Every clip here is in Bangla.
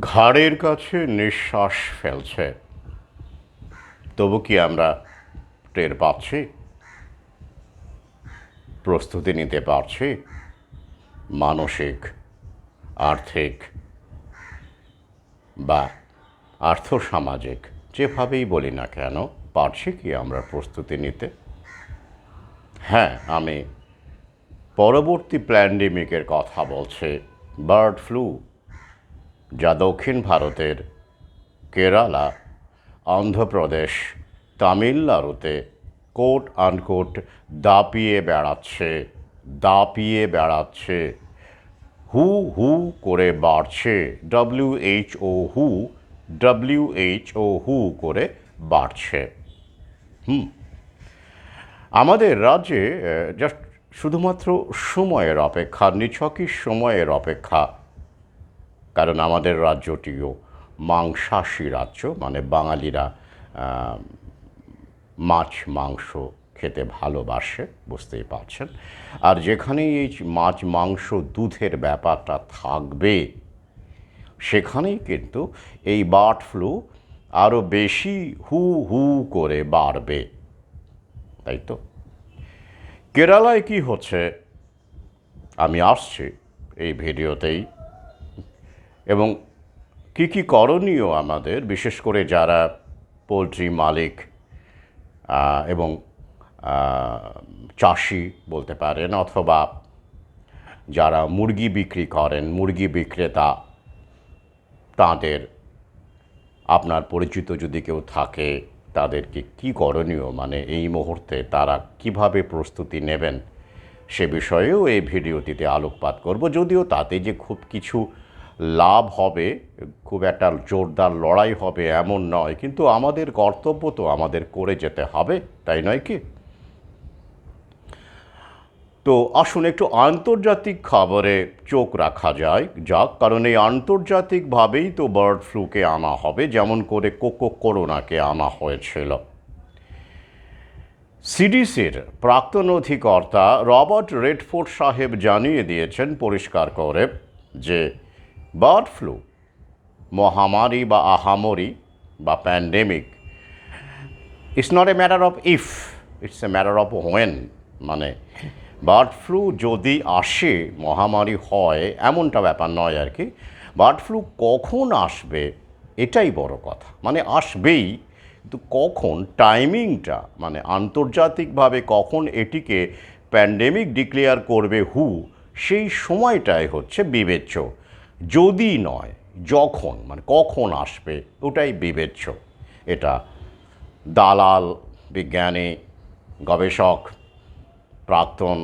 ঘাড়ের কাছে নিঃশ্বাস ফেলছে। তবু কি আমরা টের পাচ্ছি? প্রস্তুতি নিতে পারছি? মানসিক, আর্থিক বা আর্থসামাজিক, যেভাবেই বলি না কেন, পারছি কি আমরা প্রস্তুতি নিতে? হ্যাঁ আমি পরবর্তী প্ল্যান্ডেমিকের কথা বলছে, বার্ড ফ্লু। যা দক্ষিণ ভারতের কেরালা, অন্ধ্রপ্রদেশ, তামিলনাড়ুতে কোট আনকোট দাপিয়ে বেড়াচ্ছে দাপিয়ে বেড়াচ্ছে। হু হু করে বাড়ছে W H O who W H O হু করে বাড়ছে। হুম। আমাদের রাজ্যে জাস্ট শুধুমাত্র সময়ের অপেক্ষা, নিছকই সময়ের অপেক্ষা কারণ আমাদের রাজ্যটিও মাংসাশী রাজ্য মানে বাঙালিরা মাছ, মাংস খেতে ভালোবাসে, বুঝতেই পারছেন। আর যেখানেই এই মাছ, মাংস, দুধের ব্যাপারটা থাকবে, সেখানেই কিন্তু এই বার্ড ফ্লু আরও বেশি হু হু করে বাড়বে, তাই তো? কেরালায় কি হচ্ছে? আমি আসছি এই ভিডিওতেই। এবং কি কি করণীয় আমাদের, বিশেষ করে যারা পোলট্রি মালিক এবং চাষি বলতে পারেন, অথবা যারা মুরগি বিক্রি করেন, মুরগি বিক্রেতা, তাদের আপনার পরিচিত যদি কেউ থাকে, তাদেরকে কি করণীয়? মানে এই মুহূর্তে তারা কীভাবে প্রস্তুতি নেবেন? সে বিষয়েও এই ভিডিওটিতে আলোকপাত করব। যদিও তাতে যে খুব কিছু লাভ হবে, খুব একটা জোরদার লড়াই হবে এমন নয়, কিন্তু আমাদের কর্তব্য তো আমাদের করে যেতে হবে, তাই নয় কি? তো আসুন একটু আন্তর্জাতিক খাবারে চোখ রাখা যায়, যাক, কারণ এই আন্তর্জাতিকভাবেই তো বার্ড ফ্লুকে আনা হবে, যেমন করে কোকো করোনাকে আনা হয়েছিল। সিডিসির প্রাক্তন অধিকর্তা রবার্ট রেডফোর্ড সাহেব জানিয়ে দিয়েছেন পরিষ্কার করে যে বার্ড ফ্লু, মহামারী বা আহামরি বা pandemic. It's not a matter of if it's a matter of when মানে বার্ড ফ্লু যদি আসে, মহামারী হয়, এমনটা ব্যাপার নয় আর কি। বার্ড ফ্লু কখন আসবে, এটাই বড় কথা। মানে আসবেই, কিন্তু কখন, টাইমিংটা মানে আন্তর্জাতিকভাবে কখন এটিকে প্যান্ডেমিক ডিক্লেয়ার করবে, হু, সেই সময়টাই হচ্ছে বিবেচ্য। যদি নয়, যখন মানে কখন আসবে, ওটাই বিবেচ্য। এটা দালাল, বিজ্ঞানী, গবেষক, প্রাক্তন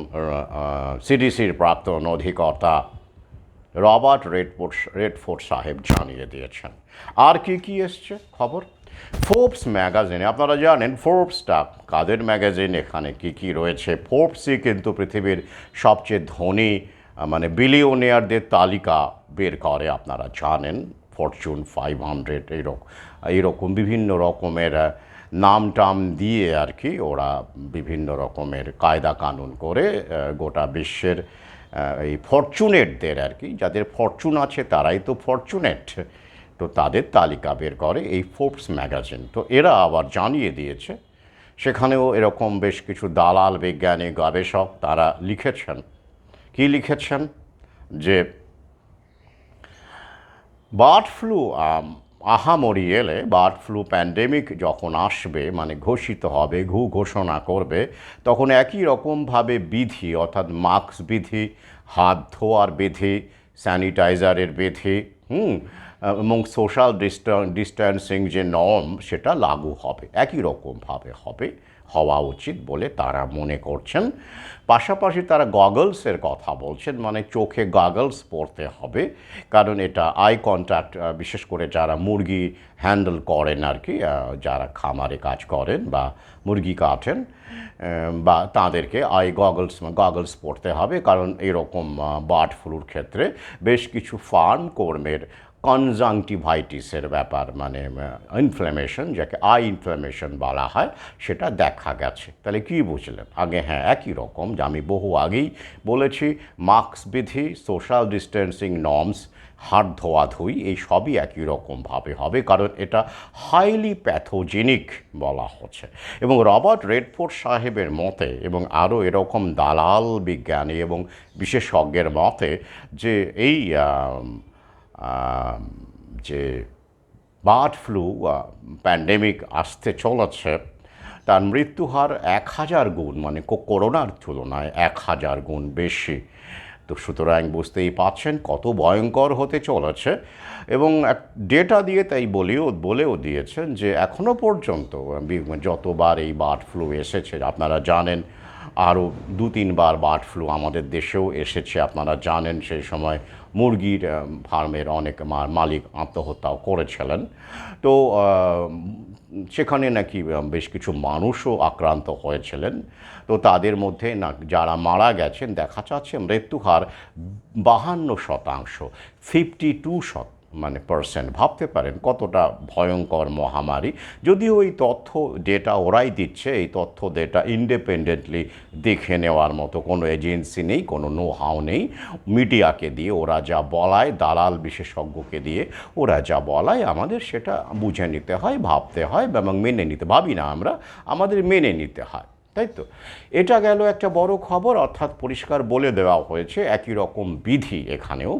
সিডিসির প্রাক্তন অধিকর্তা রবার্ট রেডফোর্ড রেডফোর্ড সাহেব জানিয়ে দিয়েছেন। আর কি কি এসছে খবর? ফোর্বস ম্যাগাজিনে, আপনারা জানেন, ফোর্বসটা কাদের ম্যাগাজিন? এখানে কি কি রয়েছে? ফোর্বসই কিন্তু পৃথিবীর সবচেয়ে ধনী মানে বিলিয়নিয়ারদের তালিকা বের করে, আপনারা জানেন ফরচুন ফাইভ হান্ড্রেড এইরকম এইরকম বিভিন্ন রকমের নাম টাম দিয়ে আর কি ওরা বিভিন্ন রকমের কায়দা কানুন করে গোটা বিশ্বের এই ফরচুনেটদের আর কি, যাদের ফরচুন আছে তারাই তো ফরচুনেট তো তাদের তালিকা বের করে এই ফোর্বস ম্যাগাজিন তো এরা আবার জানিয়ে দিয়েছে, সেখানেও এরকম বেশ কিছু দালাল, বিজ্ঞানী, গবেষক তারা লিখেছেন। কি লিখেছেন? যে, বার্ড ফ্লু আহামরি এলে বার্ড ফ্লু প্যান্ডেমিক যখন আসবে মানে ঘোষিত হবে, ঘু ঘোষণা করবে, তখন একই রকমভাবে বিধি, অর্থাৎ মাস্ক বিধি, হাত ধোয়ার বিধি, স্যানিটাইজারের বিধি, হুম, এবং সোশ্যাল ডিস্ট্যান্সিং যে নর্ম, সেটা লাগু হবে, একই রকমভাবে হবে। হওয়া উচিত বলে তারা মনে করছেন। পাশাপাশি তারা গগলসের কথা বলছেন মানে চোখে গগলস পরতে হবে, কারণ এটা আই কন্ট্যাক্ট বিশেষ করে যারা মুরগি হ্যান্ডেল করেন আর কি যারা খামারে কাজ করেন বা মুরগি কাটেন বা তাদেরকে আই গগলস গগলস পরতে হবে, কারণ এরকম বার্ড ফ্লুর ক্ষেত্রে বেশ কিছু ফার্ম কর্মের কনজাংটিভাইটিসের ব্যাপার মানে ইনফ্ল্যামেশন যাকে আই ইনফ্ল্যামেশন বলা হয়, সেটা দেখা গেছে। তাহলে কি বুঝলেন? আগে হ্যাঁ একই রকম, যে আমি বহু আগেই বলেছি, মাস্ক বিধি সোশ্যাল ডিস্টেন্সিং নর্মস হাত ধোয়াধুই এই সবই একই রকমভাবে হবে, কারণ এটা হাইলি প্যাথোজেনিক বলা হচ্ছে। এবং রবার্ট রেডফোর্ড সাহেবের মতে, এবং আরও এরকম দালাল বিজ্ঞানী এবং বিশেষজ্ঞের মতে, যে এই যে বার্ড ফ্লু প্যান্ডেমিক আসতে চলেছে, তার মৃত্যুহার এক হাজার গুণ মানে করোনার তুলনায় এক হাজার গুণ বেশি। তো সুতরাং বুঝতেই পাচ্ছেন কত ভয়ঙ্কর হতে চলেছে। এবং এক ডেটা দিয়ে তাই বলেও বলেও দিয়েছেন যে এখনও পর্যন্ত যতবার এই বার্ড ফ্লু এসেছে, আপনারা জানেন আরও দু তিনবার বার্ড ফ্লু আমাদের দেশেও এসেছে। আপনারা জানেন সেই সময় মুরগির ফার্মের অনেক মালিক আত্মহত্যাও করেছিলেন। তো সেখানে নাকি বেশ কিছু মানুষও আক্রান্ত হয়েছিলেন। তো তাদের মধ্যে না, যারা মারা গেছেন, দেখা যাচ্ছে মৃত্যুহার বাহান্ন শতাংশ, ফিফটি টু শত মানে পার্সেন্ট ভাবতে পারেন কতটা ভয়ঙ্কর মহামারী। যদিও এই তথ্য ডেটা ওরাই দিচ্ছে, এই তথ্য ডেটা ইন্ডিপেন্ডেন্টলি দেখে নেওয়ার মতো কোনো এজেন্সি নেই, কোনো নো হাও নেই। মিডিয়াকে দিয়ে ওরা যা বলায়, দালাল বিশেষজ্ঞকে দিয়ে ওরা যা বলায়, আমাদের সেটা বুঝে নিতে হয়, ভাবতে হয় এবং মেনে নিতে, ভাবি না আমরা, আমাদের মেনে নিতে হয়, তাই তো? এটা গেল একটা বড় খবর, অর্থাৎ পরিষ্কার বলে দেওয়া হয়েছে একই রকম বিধি এখানেও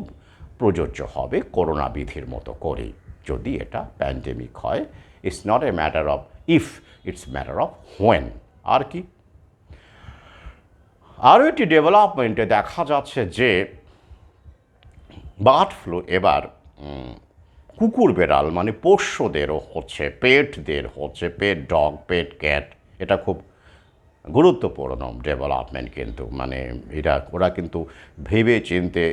প্রযোজ্য হবে করোনা বিধির মতো করে যদি এটা প্যান্ডেমিক হয় it's not a matter of if it's matter of when আর কি? আরও একটি ডেভেলপমেন্টে দেখা যাচ্ছে যে বার্ড ফ্লু এবার কুকুর বেড়াল মানে পোষ্যদেরও হচ্ছে, পেটদের হচ্ছে, পেট ডগ, পেট ক্যাট, এটা খুব গুরুত্বপূর্ণ ডেভেলপমেন্ট কিন্তু। মানে এটা ওরা কিন্তু ভেবে চিনতে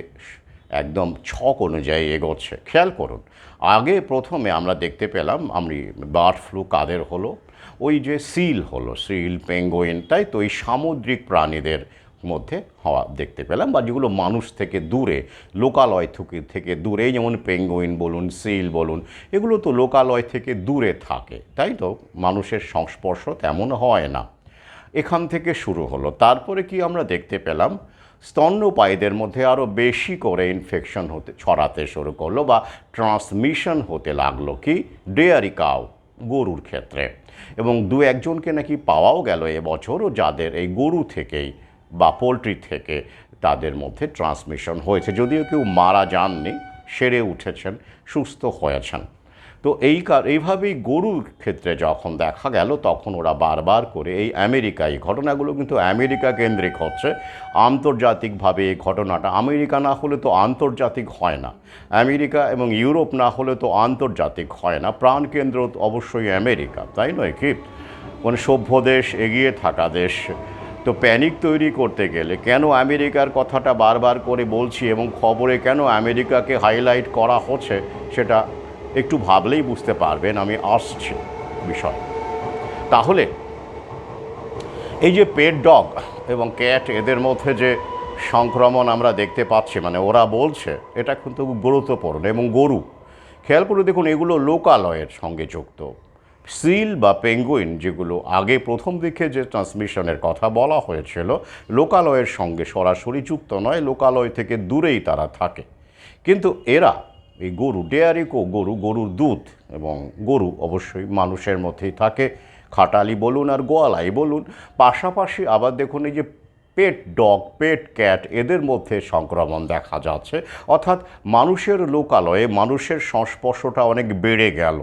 একদম ছক অনুযায়ী এগোচ্ছে। খেয়াল করুন, আগে প্রথমে আমরা দেখতে পেলাম, আমি বার্ড ফ্লু কাদের হলো? ওই যে সিল হলো, সিল, পেঙ্গুইন, তাই তো এই সামুদ্রিক প্রাণীদের মধ্যে হওয়া দেখতে পেলাম বা যেগুলো মানুষ থেকে দূরে, লোকালয় থেকে থেকে দূরে যেমন পেঙ্গুইন বলুন, সিল বলুন, এগুলো তো লোকালয় থেকে দূরে থাকে, তাই তো? মানুষের সংস্পর্শ তেমন হয় না। এখান থেকে শুরু হলো। তারপরে কি আমরা দেখতে পেলাম? স্তন্যপায়ীদের মধ্যে আরও বেশি করে ইনফেকশন হতে ছড়াতে শুরু করল বা ট্রান্সমিশন হতে লাগল কি? ডেয়ারি কাউ গরুর ক্ষেত্রে। এবং দু একজনকে নাকি পাওয়াও গেল এবছরও যাদের এই গরু থেকেই বা পোলট্রি থেকে তাদের মধ্যে ট্রান্সমিশন হয়েছে। যদিও কেউ মারা যাননি, সেরে উঠেছেন, সুস্থ হয়েছেন। তো এই এইভাবেই গরুর ক্ষেত্রে যখন দেখা গেল, তখন ওরা বারবার করে এই আমেরিকা এই ঘটনাগুলো কিন্তু আমেরিকা কেন্দ্রিক হচ্ছে। আন্তর্জাতিকভাবে এই ঘটনাটা, আমেরিকা না হলে তো আন্তর্জাতিক হয় না। আমেরিকা এবং ইউরোপ না হলে তো আন্তর্জাতিক হয় না। প্রাণকেন্দ্র অবশ্যই আমেরিকা, তাই নয় কি? মানে সভ্য দেশ, এগিয়ে থাকা দেশ। তো প্যানিক তৈরি করতে গেলে কেন আমেরিকার কথাটা বারবার করে বলছি এবং খবরে কেন আমেরিকাকে হাইলাইট করা হচ্ছে, সেটা একটু ভাবলেই বুঝতে পারবেন আমি আসছি বিষয়। তাহলে, এই যে পেট ডগ এবং ক্যাট, এদের মধ্যে যে সংক্রমণ আমরা দেখতে পাচ্ছি মানে ওরা বলছে, এটা কিন্তু গুরুত্বপূর্ণ এবং গরু। খেয়াল করে দেখুন, এগুলো লোকালয়ের সঙ্গে যুক্ত। সিল বা পেঙ্গুইন, যেগুলো আগে প্রথম দিকে যে ট্রান্সমিশনের কথা বলা হয়েছিল, লোকালয়ের সঙ্গে সরাসরি যুক্ত নয়, লোকালয় থেকে দূরেই তারা থাকে। কিন্তু এরা এই গরু, ডেয়ারি কো, গরু, গরুর দুধ এবং গরু অবশ্যই মানুষের মধ্যেই থাকে। খাটালি বলুন আর গোয়ালাই বলুন। পাশাপাশি আবার দেখুন এই যে পেট ডগ, পেট ক্যাট, এদের মধ্যে সংক্রমণ দেখা যাচ্ছে। অর্থাৎ মানুষের লোকালয়ে মানুষের সংস্পর্শটা অনেক বেড়ে গেল।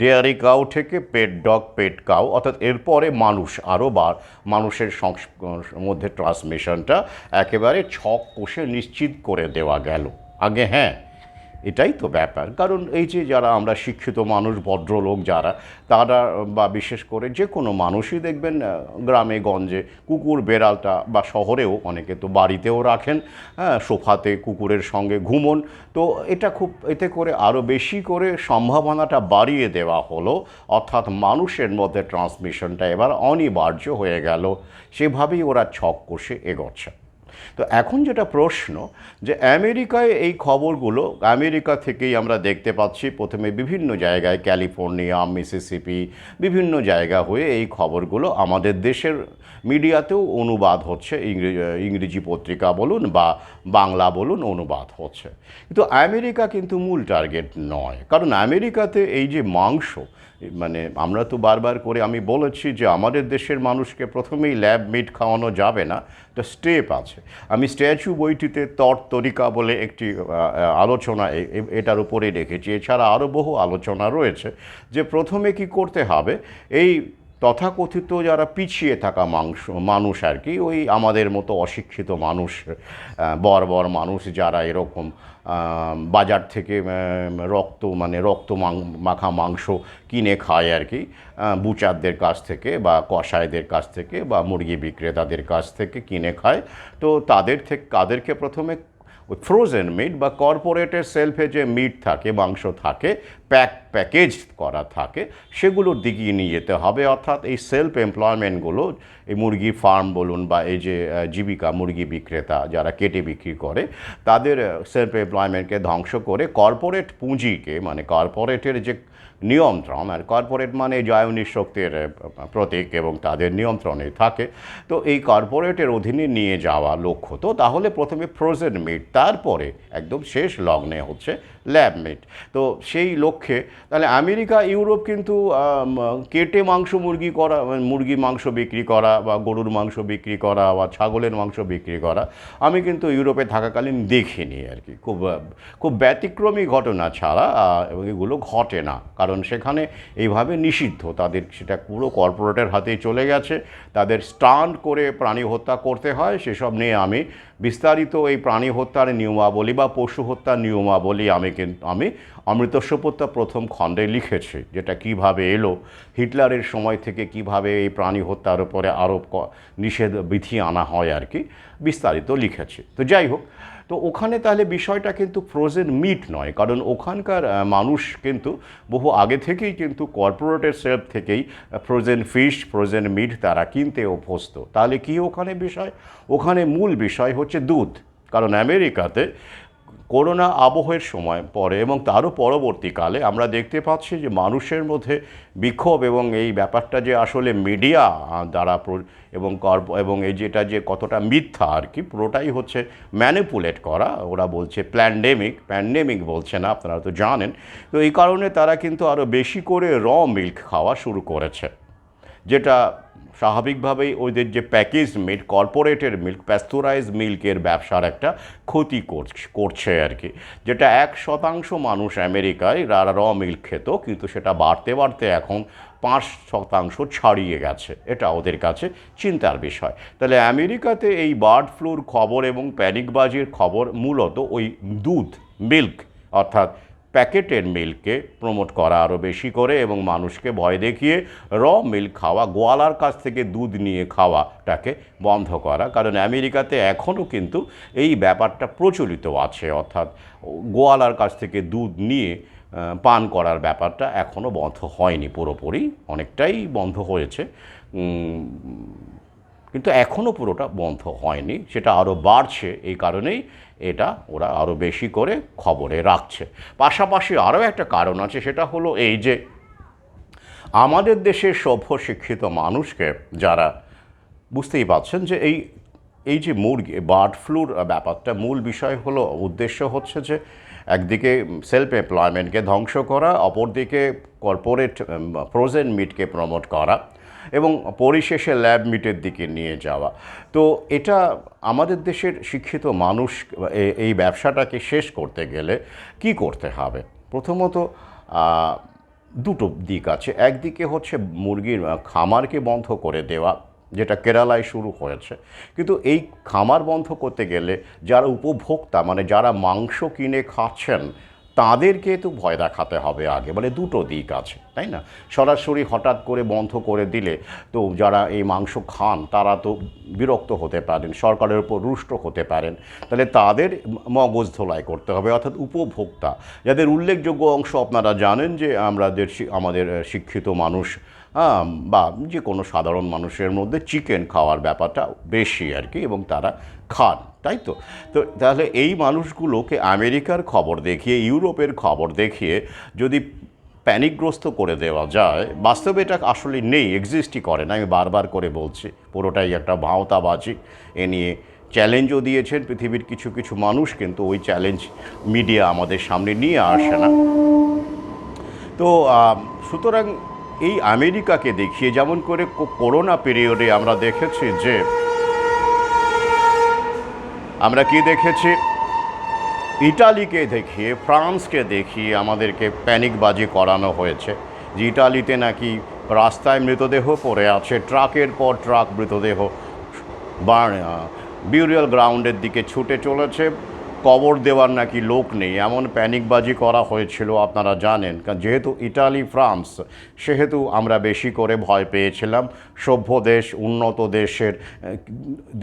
ডেয়ারি কাউ থেকে পেট ডগ, পেট কাউ, অর্থাৎ এরপরে মানুষ আরও বার মানুষের মধ্যে ট্রান্সমিশনটা একেবারে ছক কষে নিশ্চিত করে দেওয়া গেল। আগে হ্যাঁ এটাই তো ব্যাপার। কারণ এই যে যারা আমরা শিক্ষিত মানুষ, ভদ্রলোক যারা, তারা বা বিশেষ করে যে কোনো মানুষই দেখবেন গ্রামে, গঞ্জে কুকুর বেড়ালটা বা শহরেও অনেকে তো বাড়িতেও রাখেন হ্যাঁ সোফাতে কুকুরের সঙ্গে ঘুমন। তো এটা খুব, এতে করে আরও বেশি করে সম্ভাবনাটা বাড়িয়ে দেওয়া হলো। অর্থাৎ মানুষের মধ্যে ট্রান্সমিশনটা এবার অনিবার্য হয়ে গেল। সেভাবেই ওরা ছক কষে এগোচ্ছে। তো এখন যেটা প্রশ্ন যে আমেরিকায় এই খবরগুলো, আমেরিকা থেকেই আমরা দেখতে পাচ্ছি প্রথমে বিভিন্ন জায়গায় ক্যালিফোর্নিয়া, মিসিসিপি, বিভিন্ন জায়গা হয়ে এই খবরগুলো আমাদের দেশের মিডিয়াতেও অনুবাদ হচ্ছে ইংরেজি পত্রিকা বলুন বা বাংলা বলুন অনুবাদ হচ্ছে। কিন্তু আমেরিকা কিন্তু মূল টার্গেট নয়। কারণ আমেরিকাতে এই যে মাংস মানে আমরা তো বারবার করে আমি বলেছি যে আমাদের দেশের মানুষকে প্রথমেই ল্যাব মিট খাওয়ানো যাবে না তো স্টেপ আছে। আমি স্ট্যাচু বইটিতে তর তরিকা বলে একটি আলোচনা এটার উপরে রেখেছি। এছাড়া আরও বহু আলোচনা রয়েছে যে প্রথমে কি করতে হবে, এই তথাকথিত যারা পিছিয়ে থাকা মাংস, মানুষ আর কি, ওই আমাদের মতো অশিক্ষিত মানুষ বর্বর মানুষ যারা এরকম বাজার থেকে রক্ত মানে রক্ত মাখা মাংস কিনে খায় আর কি। বুচারদের কাছ থেকে বা কষায়দের কাছ থেকে বা মুরগি বিক্রেতাদের কাছ থেকে কিনে খায়। তো তাদের থেকে, তাদেরকে প্রথমে ওই ফ্রোজেন মিট বা কর্পোরেটের সেলফে যে মিট থাকে, মাংস থাকে প্যাক প্যাকেজ করা থাকে সেগুলোর দিকে নিয়ে যেতে হবে। অর্থাৎ এই সেলফ এমপ্লয়মেন্টগুলো এই মুরগি ফার্ম বলুন বা এই যে জীবিকা মুরগি বিক্রেতা যারা কেটে বিক্রি করে, তাদের সেলফ এমপ্লয়মেন্টকে ধ্বংস করে কর্পোরেট পুঁজিকে মানে কর্পোরেটের যে নিয়ন্ত্রণ আর কর্পোরেট মানে জয়নী শক্তির প্রতীক এবং তাদের নিয়ন্ত্রণে থাকে। তো এই কর্পোরেটের অধীনে নিয়ে যাওয়া লক্ষ্য তো তাহলে প্রথমে ফ্রোজেন মিট তারপরে একদম শেষ লগ্নে হচ্ছে ল্যাব মিট তো সেই লক্ষ্যে, তাহলে আমেরিকা, ইউরোপ কিন্তু কেটে মাংস মুরগি করা মুরগি মাংস বিক্রি করা বা গরুর মাংস বিক্রি করা বা ছাগলের মাংস বিক্রি করা, আমি কিন্তু ইউরোপে থাকাকালীন দেখিনি আর কি। খুব খুব ব্যতিক্রমী ঘটনা ছাড়া এবং এগুলো ঘটে না। কারণ সেখানে এইভাবে নিষিদ্ধ। তাদের সেটা পুরো কর্পোরেটের হাতেই চলে গেছে। তাদের স্টান্ট করে প্রাণী হত্যা করতে হয়, সেসব নিয়ে আমি বিস্তারিত এই প্রাণী হত্যার নিয়মাবলী বা পশু হত্যার নিয়মাবলী আমি কিন্তু, আমি অমৃতস্বপত্যা প্রথম খণ্ডে লিখেছি, যেটা কীভাবে এলো, হিটলারের সময় থেকে কীভাবে এই প্রাণী হত্যার উপরে আরোপ নিষেধ, বিধি আনা হয় আর কি, বিস্তারিত লিখেছে। তো যাই হোক তো ওখানে তাহলে বিষয়টা কিন্তু ফ্রোজেন মিট নয়, কারণ ওখানকার মানুষ কিন্তু বহু আগে থেকেই কিন্তু কর্পোরেটের সেলফ থেকেই ফ্রোজেন ফিশ ফ্রোজেন মিট তারা কিনতে অভ্যস্ত। তাহলে কি ওখানে বিষয়? ওখানে মূল বিষয় হচ্ছে দুধ। কারণ আমেরিকাতে করোনা আবহের সময় পরে এবং তারও পরবর্তীকালে আমরা দেখতে পাচ্ছি যে মানুষের মধ্যে বিক্ষোভ এবং এই ব্যাপারটা যে আসলে মিডিয়া দ্বারা এবং কর্প- এবং এই যেটা যে কতটা মিথ্যা আর কি, পুরোটাই হচ্ছে ম্যানিপুলেট করা। ওরা বলছে প্ল্যান্ডেমিক প্যান্ডেমিক বলছে না, আপনারা তো জানেন। তো এই কারণে তারা কিন্তু আরও বেশি করে র মিল্ক খাওয়া শুরু করেছে। যেটা স্বাভাবিকভাবেই ওদের যে প্যাকেজ মিল্ক কর্পোরেটের মিল্ক প্যাস্তুরাইজ মিল্কের ব্যবসার একটা ক্ষতি করছ- আর কি। যেটা এক শতাংশ মানুষ আমেরিকায় র মিল্ক খেত, কিন্তু সেটা বাড়তে বাড়তে এখন পাঁচ শতাংশ ছাড়িয়ে গেছে। এটা ওদের কাছে চিন্তার বিষয়। তাহলে আমেরিকাতে এই বার্ড ফ্লুর খবর এবং প্যানিকবাজির খবর মূলত ওই দুধ মিল্ক অর্থাৎ প্যাকেটের মিল্ককে প্রমোট করা আরও বেশি করে এবং মানুষকে ভয় দেখিয়ে র মিল্ক খাওয়া, গোয়ালার কাছ থেকে দুধ নিয়ে খাওয়াটাকে বন্ধ করা। কারণ আমেরিকাতে এখনও কিন্তু এই ব্যাপারটা প্রচলিত আছে। অর্থাৎ গোয়ালার কাছ থেকে দুধ নিয়ে পান করার ব্যাপারটা এখনও বন্ধ হয়নি। পুরোপুরি অনেকটাই বন্ধ হয়েছে। কিন্তু এখনও পুরোটা বন্ধ হয়নি। সেটা আরও বাড়ছে, এই কারণেই এটা ওরা আরও বেশি করে খবরে রাখছে। পাশাপাশি আরও একটা কারণ আছে, সেটা হলো এই যে আমাদের দেশের সভ্য শিক্ষিত মানুষকে যারা, বুঝতেই পারছেন যে এই এই যে মুরগি, বার্ড ফ্লুর ব্যাপারটা মূল বিষয় হলো, উদ্দেশ্য হচ্ছে যে একদিকে সেলফ এমপ্লয়মেন্টকে ধ্বংস করা, অপরদিকে কর্পোরেট ফ্রোজেন মিটকে প্রমোট করা। এবং পরিশেষে ল্যাব মিটের দিকে নিয়ে যাওয়া। তো এটা আমাদের দেশের শিক্ষিত মানুষ এই ব্যবসাটাকে শেষ করতে গেলে কি করতে হবে? প্রথমত দুটো দিক আছে। একদিকে হচ্ছে মুরগির খামারকে বন্ধ করে দেওয়া, যেটা কেরালায় শুরু হয়েছে। কিন্তু এই খামার বন্ধ করতে গেলে যারা উপভোক্তা মানে যারা মাংস কিনে খাচ্ছেন তাদেরকে তো ভয় দেখাতে হবে আগে মানে দুটো দিক আছে, তাই না? সরাসরি হঠাৎ করে বন্ধ করে দিলে তো যারা এই মাংস খান, তারা তো বিরক্ত হতে পারেন, সরকারের উপর রুষ্ট হতে পারেন। তাহলে তাদের মগজ ধোলাই করতে হবে, অর্থাৎ উপভোক্তা। যাদের উল্লেখযোগ্য অংশ আপনারা জানেন যে আমাদের আমাদের শিক্ষিত মানুষ বা যে কোনো সাধারণ মানুষের মধ্যে চিকেন খাওয়ার ব্যাপারটা বেশি আর কি, এবং তারা খান। তাই তো? তো তাহলে এই মানুষগুলোকে আমেরিকার খবর দেখিয়ে, ইউরোপের খবর দেখিয়ে যদি প্যানিকগ্রস্ত করে দেওয়া যায়, বাস্তবে এটা আসলে নেই এক্সিস্টই করে না। আমি বারবার করে বলছি, পুরোটাই একটা ভাওতাবাজি। এ নিয়ে চ্যালেঞ্জও দিয়েছেন পৃথিবীর কিছু কিছু মানুষ, কিন্তু ওই চ্যালেঞ্জ মিডিয়া আমাদের সামনে নিয়ে আসে না। তো সুতরাং এই আমেরিকাকে দেখিয়ে, যেমন করে করোনা পিরিয়ডে আমরা দেখেছি যে আমরা কি দেখেছি? ইটালিকে দেখিয়ে, ফ্রান্সকে দেখিয়ে আমাদেরকে প্যানিকবাজি করানো হয়েছে। যে ইটালিতে নাকি রাস্তায় মৃতদেহ পড়ে আছে, ট্রাকের পর ট্রাক মৃতদেহ বিউরিয়াল গ্রাউন্ডের দিকে ছুটে চলেছে। কবর দেওয়ার নাকি লোক নেই, এমন প্যানিকবাজি করা হয়েছিল আপনারা জানেন। কারণ যেহেতু ইটালি, ফ্রান্স, সেহেতু আমরা বেশি করে ভয় পেয়েছিলাম, সভ্য দেশ, উন্নত দেশের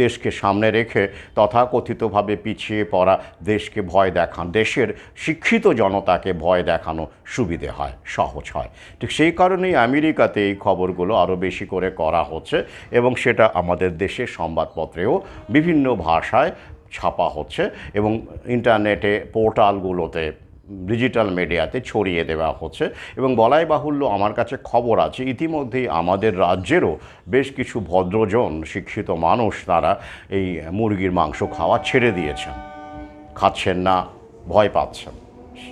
দেশকে সামনে রেখে তথাকথিতভাবে পিছিয়ে পড়া দেশকে ভয় দেখান, দেশের শিক্ষিত জনতাকে ভয় দেখানো সুবিধে হয়, সহজ হয়। ঠিক সেই কারণেই আমেরিকাতে এই খবরগুলো আরও বেশি করে করা হচ্ছে এবং সেটা আমাদের দেশের সংবাদপত্রেও বিভিন্ন ভাষায় ছাপা হচ্ছে এবং ইন্টারনেটে পোর্টালগুলোতে, ডিজিটাল মিডিয়াতে ছড়িয়ে দেওয়া হচ্ছে এবং বলাই বাহুল্য আমার কাছে খবর আছে, ইতিমধ্যেই আমাদের রাজ্যেরও বেশ কিছু ভদ্রজন, শিক্ষিত মানুষ তারা এই মুরগির মাংস খাওয়া ছেড়ে দিয়েছেন। খাচ্ছেন না, ভয় পাচ্ছেন।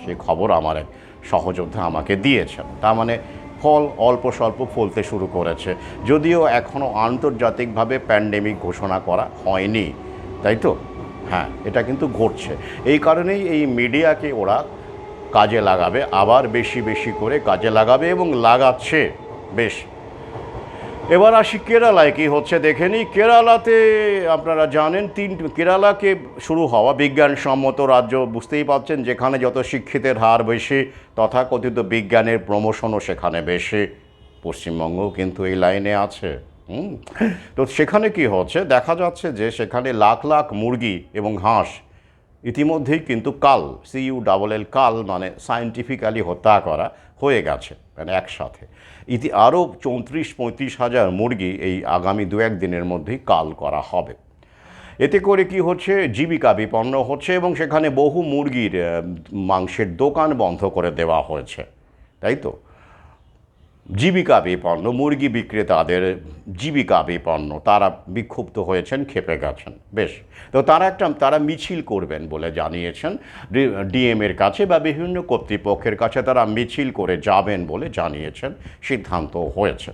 সে খবর আমার এক সহযোদ্ধা আমাকে দিয়েছেন। তার মানে ফল অল্প স্বল্প ফলতে শুরু করেছে। যদিও এখনও আন্তর্জাতিকভাবে প্যান্ডেমিক ঘোষণা করা হয়নি, তাই তো? হ্যাঁ এটা কিন্তু ঘটছে। এই কারণেই এই মিডিয়াকে ওরা কাজে লাগাবে, আবার বেশি বেশি করে কাজে লাগাবে এবং লাগাচ্ছে বেশ। এবার আসি কেরালায়, কি হচ্ছে দেখে নিই কেরালাতে আপনারা জানেন তিন, কেরালাকে শুরু হওয়া বিজ্ঞানসম্মত রাজ্য, বুঝতেই পারছেন যেখানে যত শিক্ষিতের হার বেশি, তথাকথিত বিজ্ঞানের প্রমোশনও সেখানে বেশি। পশ্চিমবঙ্গও কিন্তু এই লাইনে আছে। তো সেখানে কি হচ্ছে? দেখা যাচ্ছে যে সেখানে লাখ লাখ মুরগি এবং হাঁস ইতিমধ্যেই কিন্তু কাল সিইউ ডাবল এল কাল মানে সায়েন্টিফিক্যালি হত্যা করা হয়ে গেছে মানে একসাথে। ইতি আরও চৌত্রিশ পঁয়ত্রিশ হাজার মুরগি এই আগামী দু এক দিনের মধ্যেই কাল করা হবে। এতে করে কি হচ্ছে? জীবিকা বিপন্ন হচ্ছে এবং সেখানে বহু মুরগির মাংসের দোকান বন্ধ করে দেওয়া হয়েছে। তাই তো? জীবিকা বিপন্ন, মুরগি বিক্রেতাদের জীবিকা বিপন্ন, তারা বিক্ষুব্ধ হয়েছেন খেপে গেছেন, বেশ। তো তারা একটা, তারা মিছিল করবেন বলে জানিয়েছেন ডিএম এর কাছে বা বিভিন্ন কর্তৃপক্ষের কাছে তারা মিছিল করে যাবেন বলে জানিয়েছেন, সিদ্ধান্ত হয়েছে।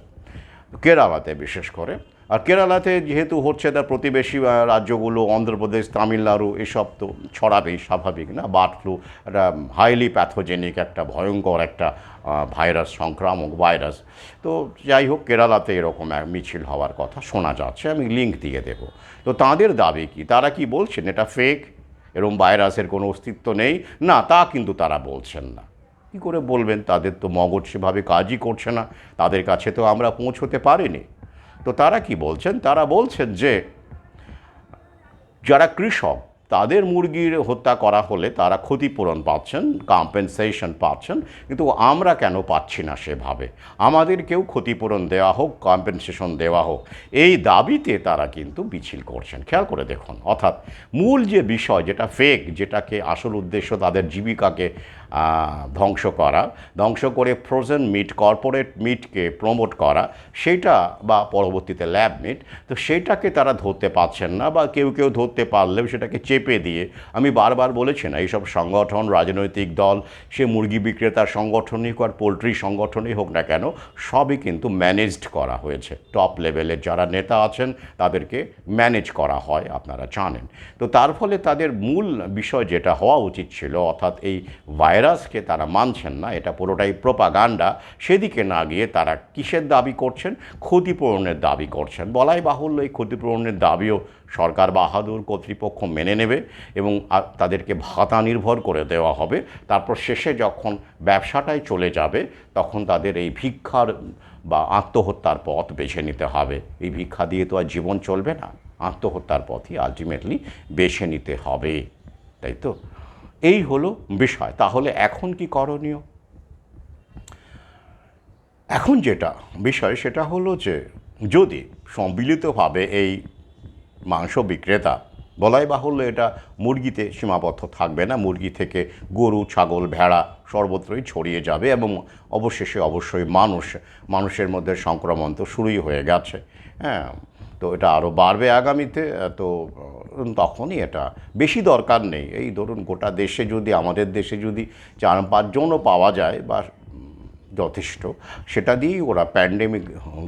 কেরালাতে বিশেষ করে। আর কেরালাতে যেহেতু হচ্ছে তার প্রতিবেশী রাজ্যগুলো, অন্ধ্রপ্রদেশ, তামিলনাড়ু, এসব তো ছড়াবেই স্বাভাবিক না? বার্ড ফ্লু, একটা, হাইলি প্যাথোজেনিক একটা, ভয়ঙ্কর একটা ভাইরাস, সংক্রামক ভাইরাস। তো যাই হোক, কেরালাতে এরকম এক মিছিল হওয়ার কথা শোনা যাচ্ছে, আমি লিঙ্ক দিয়ে দেব। তো তাদের দাবি কি? তারা কি বলছেন, এটা ফেক এরকম ভাইরাসের কোনো অস্তিত্ব নেই? না, তা কিন্তু তারা বলছেন না। কী করে বলবেন? তাদের তো মগজ সেভাবে কাজই করছে না। তাদের কাছে তো আমরা পৌঁছতে পারিনি। তো তারা কি বলছেন? তারা বলছেন যে, যারা কৃষক তাদের মুরগির হত্যা করা হলে তারা ক্ষতিপূরণ পাচ্ছেন কম্পেনসেশন পাচ্ছেন, কিন্তু আমরা কেন পাচ্ছি না সেভাবে? আমাদেরকেও ক্ষতিপূরণ দেওয়া হোক কম্পেনসেশন দেওয়া হোক, এই দাবিতে তারা কিন্তু মিছিল করছেন। খেয়াল করে দেখুন, অর্থাৎ মূল যে বিষয়, যেটা ফেক যেটাকে আসল উদ্দেশ্য তাদের জীবিকাকে ধ্বংস করা, ধ্বংস করে ফ্রোজেন মিট কর্পোরেট মিটকে প্রমোট করা, সেটা বা পরবর্তীতে ল্যাব মিট তো সেটাকে তারা ধরতে পারছেন না বা কেউ কেউ ধরতে পারলেও সেটাকে চেপে দিয়ে, আমি বারবার বলেছি না, এইসব সংগঠন, রাজনৈতিক দল, সে মুরগি বিক্রেতার সংগঠনই হোক আর পোলট্রি সংগঠনই হোক না কেন, সবই কিন্তু ম্যানেজড করা হয়েছে। টপ লেভেলের যারা নেতা আছেন, তাদেরকে ম্যানেজ করা হয়, আপনারা জানেন। তো তার ফলে তাদের মূল বিষয় যেটা হওয়া উচিত ছিল, অর্থাৎ এই ভাইরাসকে তারা মানছেন না, এটা পুরোটাই প্রোপাগান্ডা। সেদিকে না গিয়ে তারা কিসের দাবি করছেন? ক্ষতিপূরণের দাবি করছেন। বলাই বাহুল্য এই ক্ষতিপূরণের দাবিও সরকার বাহাদুর কর্তৃপক্ষ মেনে নেবে এবং তাদেরকে ভাতা নির্ভর করে দেওয়া হবে। তারপর শেষে যখন ব্যবসাটাই চলে যাবে, তখন তাদের এই ভিক্ষার বা আত্মহত্যার পথ বেছে নিতে হবে। এই ভিক্ষা দিয়ে তো আর জীবন চলবে না। আত্মহত্যার পথই আলটিমেটলি বেছে নিতে হবে। তাই তো? এই হলো বিষয়। তাহলে এখন কি করণীয়? এখন যেটা বিষয় সেটা হলো যে, যদি সম্মিলিতভাবে এই মাংস বিক্রেতা, বলাই বাহুল্য এটা মুরগিতে সীমাবদ্ধ থাকবে না, মুরগি থেকে গরু, ছাগল, ভেড়া সর্বত্রই ছড়িয়ে যাবে এবং অবশেষে অবশ্যই মানুষ, মানুষের মধ্যে সংক্রমণ তো শুরুই হয়ে গেছে। হ্যাঁ তো এটা আরও বাড়বে আগামীতে, তো তখনই এটা বেশি দরকার নেই। এই ধরুন গোটা দেশে যদি, আমাদের দেশে যদি চার পাঁচজনও পাওয়া যায় বা যথেষ্ট, সেটা দিয়েই ওরা প্যান্ডেমিক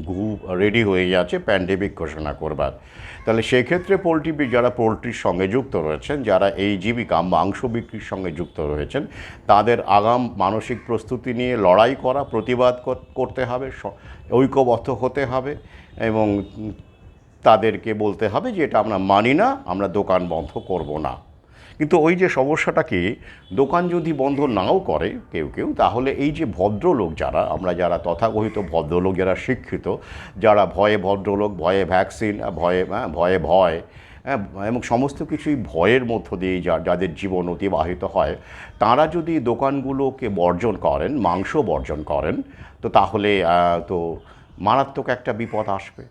গু রেডি হয়ে যাচ্ছে প্যান্ডেমিক ঘোষণা করবার। তাহলে সেক্ষেত্রে পোলট্রি যারা পোলট্রির সঙ্গে যুক্ত রয়েছেন, যারা এই জীবিকা, মাংস বিক্রির সঙ্গে যুক্ত রয়েছেন, তাদের আগাম মানসিক প্রস্তুতি নিয়ে লড়াই করা, প্রতিবাদ করতে হবে ঐক্যবদ্ধ হতে হবে এবং তাদেরকে বলতে হবে যে এটা আমরা মানি না আমরা দোকান বন্ধ করব না। কিন্তু ওই যে সমস্যাটাকে দোকান যদি বন্ধ নাও করে কেউ কেউ তাহলে এই যে ভদ্রলোক যারা আমরা যারা তথাকথিত ভদ্রলোক যারা শিক্ষিত যারা ভয়ে ভদ্রলোক ভয়ে ভ্যাকসিন ভয়ে হ্যাঁ, ভয়ে ভয় হ্যাঁ, এবং সমস্ত কিছুই ভয়ের মধ্য দিয়েই যা যাদের জীবন অতিবাহিত হয় তারা যদি দোকানগুলোকে বর্জন করেন মাংস বর্জন করেন তো তাহলে তো মারাত্মক একটা বিপদ আসবে।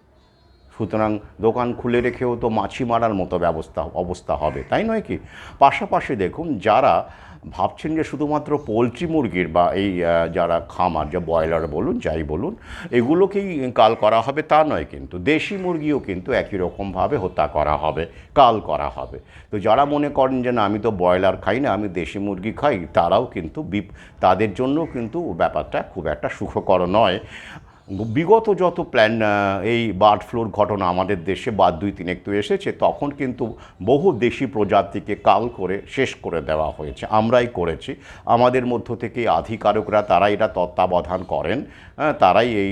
সুতরাং দোকান খুলে রেখেও তো মাছি মারার মতো ব্যবস্থা, অবস্থা হবে, তাই নয় কি? পাশাপাশি দেখুন, যারা ভাবছেন যে শুধুমাত্র পোলট্রি মুরগির বা এই যারা খামার, যা ব্রয়লার বলুন, যাই বলুন, এগুলোকেই কাল করা হবে তা নয় কিন্তু, দেশি মুরগিও কিন্তু একই রকমভাবে হত্যা করা হবে, কাল করা হবে। তো যারা মনে করেন যে না, আমি তো ব্রয়লার খাই না, আমি দেশি মুরগি খাই, তারাও কিন্তু বিপ, তাদের জন্য কিন্তু ব্যাপারটা খুব একটা সুখকর নয়। বিগত যত প্ল্যান এই বার্ড ফ্লুর ঘটনা আমাদের দেশে বাদ দুই তিন একটু এসেছে, তখন কিন্তু বহু দেশি প্রজাতিকে কাল করে শেষ করে দেওয়া হয়েছে। আমরাই করেছি। আমাদের মধ্য থেকে আধিকারিকরা তারা এটা তত্ত্বাবধান করেন। তারাই এই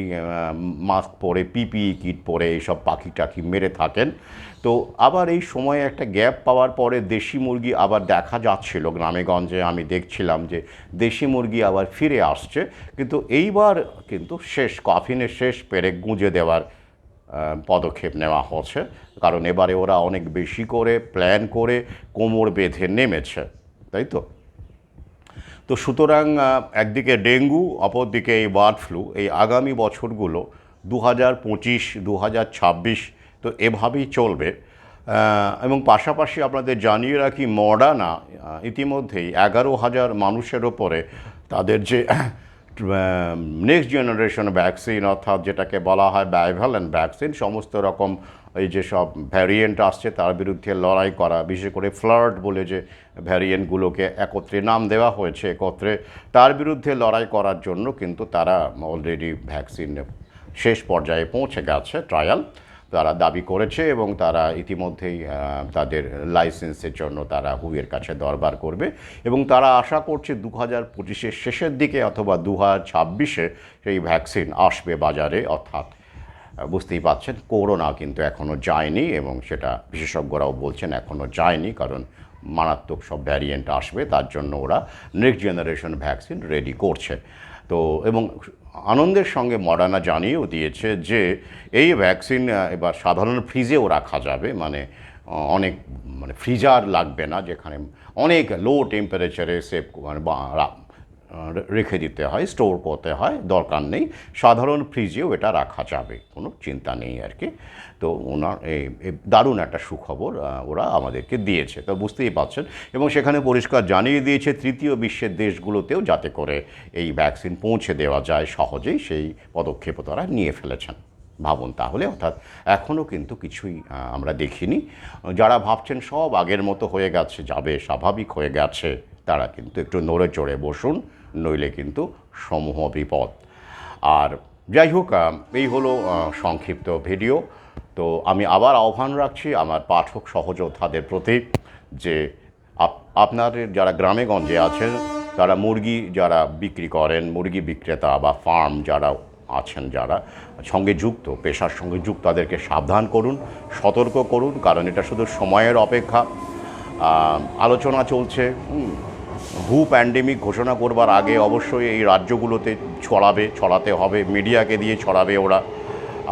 মাস্ক পরে, পিপিই কিট পরে এইসব পাখি টাখি মেরে থাকেন। তো আবার এই সময়ে একটা গ্যাপ পাওয়ার পরে দেশি মুরগি আবার দেখা যাচ্ছিল গ্রামেগঞ্জে, আমি দেখছিলাম যে দেশি মুরগি আবার ফিরে আসছে। কিন্তু এইবার কিন্তু শেষ কফিনের শেষ পেরে গুঁজে দেওয়ার পদক্ষেপ নেওয়া হচ্ছে। কারণ এবারে ওরা অনেক বেশি করে প্ল্যান করে কোমর বেঁধে নেমেছে, তাই তো? তো সুতরাং একদিকে ডেঙ্গু, অপরদিকে এই বার্ড ফ্লু, এই আগামী বছরগুলো দু হাজার পঁচিশ দু হাজার ছাব্বিশ তো এভাবেই চলবে। এবং পাশাপাশি আপনাদের জানিয়ে রাখি, মডার্না ইতিমধ্যেই এগারো হাজার মানুষের ওপরে তাদের যে নেক্সট জেনারেশন ভ্যাকসিন অর্থাৎ যেটাকে বলা হয় ব্যাইভ্যালেন্ট ভ্যাকসিন সমস্ত রকম এই যে সব ভ্যারিয়েন্ট আসছে, তার বিরুদ্ধে লড়াই করা, বিশেষ করে ফ্লার্ট বলে যে ভ্যারিয়েন্টগুলোকে একত্রে নাম দেওয়া হয়েছে একত্রে, তার বিরুদ্ধে লড়াই করার জন্য কিন্তু তারা অলরেডি ভ্যাকসিন শেষ পর্যায়ে পৌঁছে গেছে ট্রায়াল তারা দাবি করেছে এবং তারা ইতিমধ্যেই তাদের লাইসেন্সের জন্য তারা হুইয়ের কাছে দরবার করবে এবং তারা আশা করছে দু হাজার পঁচিশের শেষের দিকে অথবা দু হাজার ছাব্বিশে সেই ভ্যাকসিন আসবে বাজারে, অর্থাৎ বুঝতেই পাচ্ছেন করোনা কিন্তু এখনও যায়নি এবং সেটা বিশেষজ্ঞরাও বলছেন এখনও যায়নি কারণ মারাত্মক সব ভ্যারিয়েন্ট আসবে, তার জন্য ওরা নেক্সট জেনারেশন ভ্যাকসিন রেডি করছে। তো এবং আনন্দের সঙ্গে মডার্না জানিয়েও দিয়েছে যে এই ভ্যাকসিন এবার সাধারণ ফ্রিজেও রাখা যাবে। মানে অনেক মানে ফ্রিজার লাগবে না, যেখানে অনেক লো টেম্পারেচারে সেভ মানে রেখে দিতে হয় স্টোর করতে হয়, দরকার নেই। সাধারণ ফ্রিজেও এটা রাখা যাবে, কোনো চিন্তা নেই আর কি। তো ওনার এই দারুণ একটা সুখবর ওরা আমাদেরকে দিয়েছে। তো বুঝতেই পারছেন। এবং সেখানে পরিষ্কার জানিয়ে দিয়েছে, তৃতীয় বিশ্বের দেশগুলোতেও যাতে করে এই ভ্যাকসিন পৌঁছে দেওয়া যায় সহজেই, সেই পদক্ষেপ তারা নিয়ে ফেলেছেন। ভাবুন তাহলে, অর্থাৎ এখনও কিন্তু কিছুই আমরা দেখিনি। যারা ভাবছেন সব আগের মতো হয়ে গেছে, যাবে, স্বাভাবিক হয়ে গেছে, তারা কিন্তু একটু নড়ে চড়ে বসুন। নইলে কিন্তু সমূহ বিপদ। আর যাই হোক এই হলো সংক্ষিপ্ত ভিডিও। তো আমি আবার আহ্বান রাখছি আমার পাঠক সহযোদ্ধাদের প্রতি যে আপ- আপনাদের যারা গ্রামে গঞ্জে আছেন, তারা মুরগি যারা বিক্রি করেন, মুরগি বিক্রেতা বা ফার্ম যারা আছেন, যারা সঙ্গে যুক্ত, পেশার সঙ্গে যুক্ত, তাদেরকে সাবধান করুন, সতর্ক করুন, কারণ এটা শুধু সময়ের অপেক্ষা। আলোচনা চলছে হু প্যান্ডেমিক ঘোষণা করবার আগে অবশ্যই এই রাজ্যগুলোতে ছড়াবে, ছড়াতে হবে মিডিয়াকে দিয়ে ছড়াবে ওরা।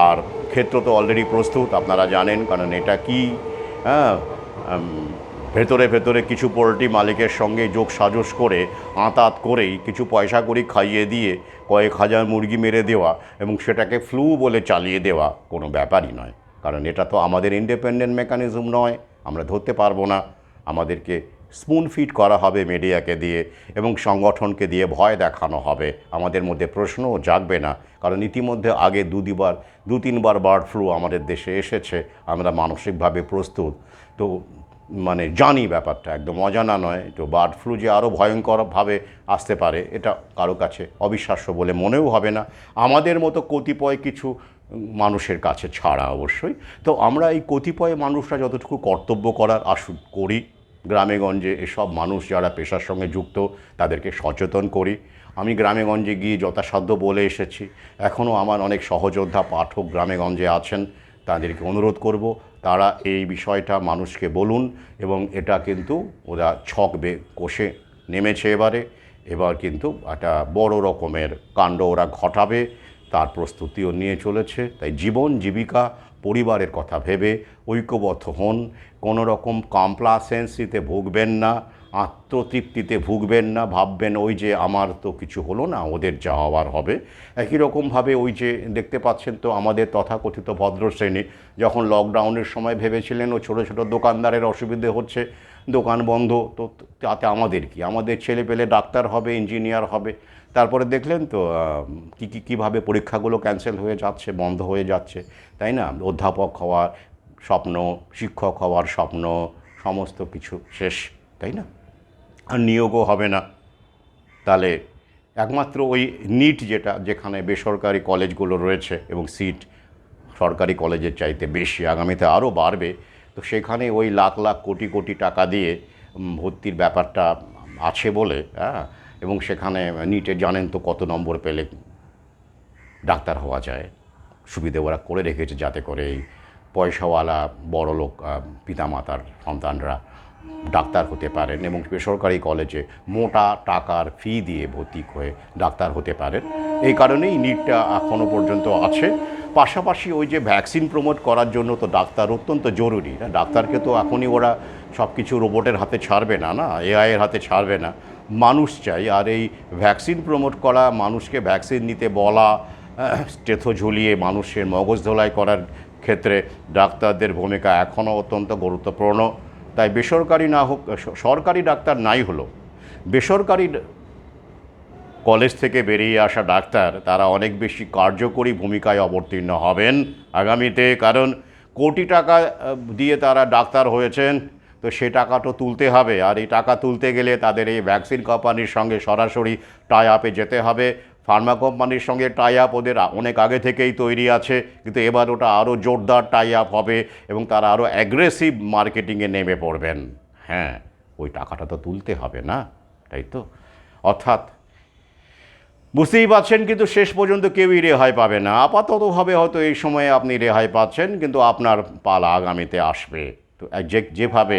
আর ক্ষেত্র তো অলরেডি প্রস্তুত, আপনারা জানেন, কারণ এটা কি হ্যাঁ ভেতরে ভেতরে কিছু পোলট্রি মালিকের সঙ্গে যোগ সাজস করে, আঁতাত করেই কিছু পয়সা করি খাইয়ে দিয়ে কয়েক হাজার মুরগি মেরে দেওয়া এবং সেটাকে ফ্লু বলে চালিয়ে দেওয়া কোনো ব্যাপারই নয়। কারণ এটা তো আমাদের ইন্ডিপেন্ডেন্ট মেকানিজম নয়, আমরা ধরতে পারব না। আমাদেরকে স্পুন ফিট করা হবে মিডিয়াকে দিয়ে এবং সংগঠনকে দিয়ে ভয় দেখানো হবে। আমাদের মধ্যে প্রশ্নও জাগবে না, কারণ ইতিমধ্যে আগে দু দুবার, দু তিনবার বার্ড ফ্লু আমাদের দেশে এসেছে, আমরা মানসিকভাবে প্রস্তুত। তো মানে জানি ব্যাপারটা, একদম অজানা নয়। তো বার্ড ফ্লু যে আরও ভয়ঙ্করভাবে আসতে পারে, এটা কারও কাছে অবিশ্বাস্য বলে মনেও হবে না। আমাদের মতো কতিপয় কিছু মানুষের কাছে ছাড়া অবশ্যই। তো আমরা এই কতিপয় মানুষরা যতটুকু কর্তব্য করার আসু করি গ্রামে গঞ্জে এসব মানুষ যারা পেশার সঙ্গে যুক্ত, তাদেরকে সচেতন করি। আমি গ্রামেগঞ্জে গিয়ে যথাসাধ্য বলে এসেছি। এখনও আমার অনেক সহযোদ্ধা, পাঠক গ্রামেগঞ্জে আছেন, তাদেরকে অনুরোধ করব, তারা এই বিষয়টা মানুষকে বলুন এবং এটা কিন্তু ওরা ছক বে, কষে নেমেছে এবারে। এবার কিন্তু একটা বড় রকমের কাণ্ড ওরা ঘটাবে, তার প্রস্তুতিও নিয়ে চলেছে। তাই জীবন, জীবিকা, পরিবারের কথা ভেবে ঐক্যবদ্ধ হন কোনো রকম কমপ্লাসেন্সিতে ভুগবেন না, আত্মতৃপ্তিতে ভুগবেন না, ভাববেন ওই যে আমার তো কিছু হলো না, ওদের যা হওয়ার হবে। একই রকমভাবে ওই যে দেখতে পাচ্ছেন তো আমাদের তথাকথিত ভদ্র শ্রেণি, যখন লকডাউনের সময় ভেবেছিলেন ও ছোটো ছোটো দোকানদারের অসুবিধে হচ্ছে, দোকান বন্ধ, তো তাতে আমাদের কি? আমাদের ছেলে পেলে ডাক্তার হবে, ইঞ্জিনিয়ার হবে, তারপরে দেখলেন তো কী কী, কীভাবে পরীক্ষাগুলো ক্যান্সেল হয়ে যাচ্ছে, বন্ধ হয়ে যাচ্ছে, তাই না? অধ্যাপক হওয়ার স্বপ্ন, শিক্ষক হওয়ার স্বপ্ন, সমস্ত কিছু শেষ, তাই না? আর নিয়োগও হবে না। তাহলে একমাত্র ওই নিট যেটা, যেখানে বেসরকারি কলেজগুলো রয়েছে এবং সিট সরকারি কলেজের চাইতে বেশি আগামীতে আরও বাড়বে, তো সেখানে ওই লাখ লাখ কোটি কোটি টাকা দিয়ে ভর্তির ব্যাপারটা আছে বলে হ্যাঁ? এবং সেখানে নিটে জানেন তো কত নম্বর পেলে ডাক্তার হওয়া যায়, সুবিধে ওরা করে রেখেছে যাতে করে পয়সাওয়ালা বড় লোক পিতামাতার সন্তানরা ডাক্তার হতে পারেন এবং বেসরকারি কলেজে মোটা টাকার ফি দিয়ে ভর্তি হয়ে ডাক্তার হতে পারেন। এই কারণেই নিটটা এখনও পর্যন্ত আছে। পাশাপাশি ওই যে ভ্যাকসিন প্রমোট করার জন্য তো ডাক্তার অত্যন্ত জরুরি। ডাক্তারকে তো এখনই ওরা সব কিছু রোবটের হাতে ছাড়বে না না? এআইয়ের হাতে ছাড়বে না। মানুষ চাই, আর এই ভ্যাকসিন প্রমোট করা, মানুষকে ভ্যাকসিন নিতে বলা স্টেথো ঝুলিয়ে মানুষের মগজ ধোলাই করার ক্ষেত্রে ডাক্তারদের ভূমিকা এখনও অত্যন্ত গুরুত্বপূর্ণ। তাই বেসরকারি না হোক সরকারি ডাক্তার নাই হলো বেসরকারি কলেজ থেকে বেরিয়ে আসা ডাক্তার তারা অনেক বেশি কার্যকরী ভূমিকায় অবতীর্ণ হবেন আগামীতে। কারণ কোটি টাকা দিয়ে তারা ডাক্তার হয়েছেন, তো সে টাকা তো তুলতে হবে। আর এই টাকা তুলতে গেলে তাদের এই ভ্যাকসিন কোম্পানির সঙ্গে সরাসরি টাই আপে যেতে হবে। ফার্মা কোম্পানির সঙ্গে টাই আপ ওদের অনেক আগে থেকেই তৈরি আছে, কিন্তু এবার ওটা আরও জোরদার টাই আপ হবে এবং তারা আরও অ্যাগ্রেসিভ মার্কেটিংয়ে নেমে পড়বেন। হ্যাঁ ওই টাকাটা তো তুলতে হবে না, তাই তো? অর্থাৎ, বুঝতেই পারছেন কিন্তু শেষ পর্যন্ত কেউই রেহাই পাবে না। আপাততভাবে হয়তো এই সময়ে আপনি রেহাই পাচ্ছেন, কিন্তু আপনার পালা আগামীতে আসবে। তো যে, যেভাবে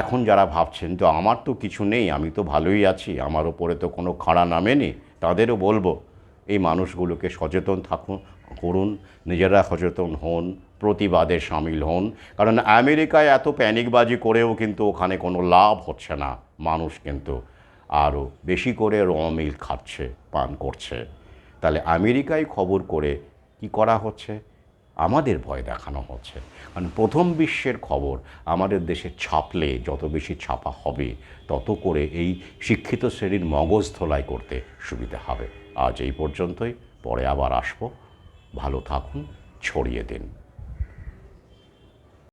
এখন যারা ভাবছেন, তো আমার তো কিছু নেই, আমি তো ভালোই আছি, আমার ওপরে তো কোনো খাড়া নামেনি তাদেরও বলব, এই মানুষগুলোকে সচেতন থাকুন, করুন, নিজেরা সচেতন হন, প্রতিবাদে সামিল হন। কারণ আমেরিকায় এত প্যানিকবাজি করেও কিন্তু ওখানে কোনো লাভ হচ্ছে না, মানুষ কিন্তু আরও বেশি করে র মিল খাচ্ছে, পান করছে। তাহলে আমেরিকায় খবর করে কি করা হচ্ছে? আমাদের ভয় দেখানো হচ্ছে। কারণ প্রথম বিশ্বের খবর, আমাদের দেশে ছাপলে যত বেশি ছাপা হবে, তত করে এই শিক্ষিত শ্রেণির মগজ ধোলাই করতে সুবিধা হবে। আজ এই পর্যন্তই, পরে আবার আসব। ভালো থাকুন, ছড়িয়ে দিন।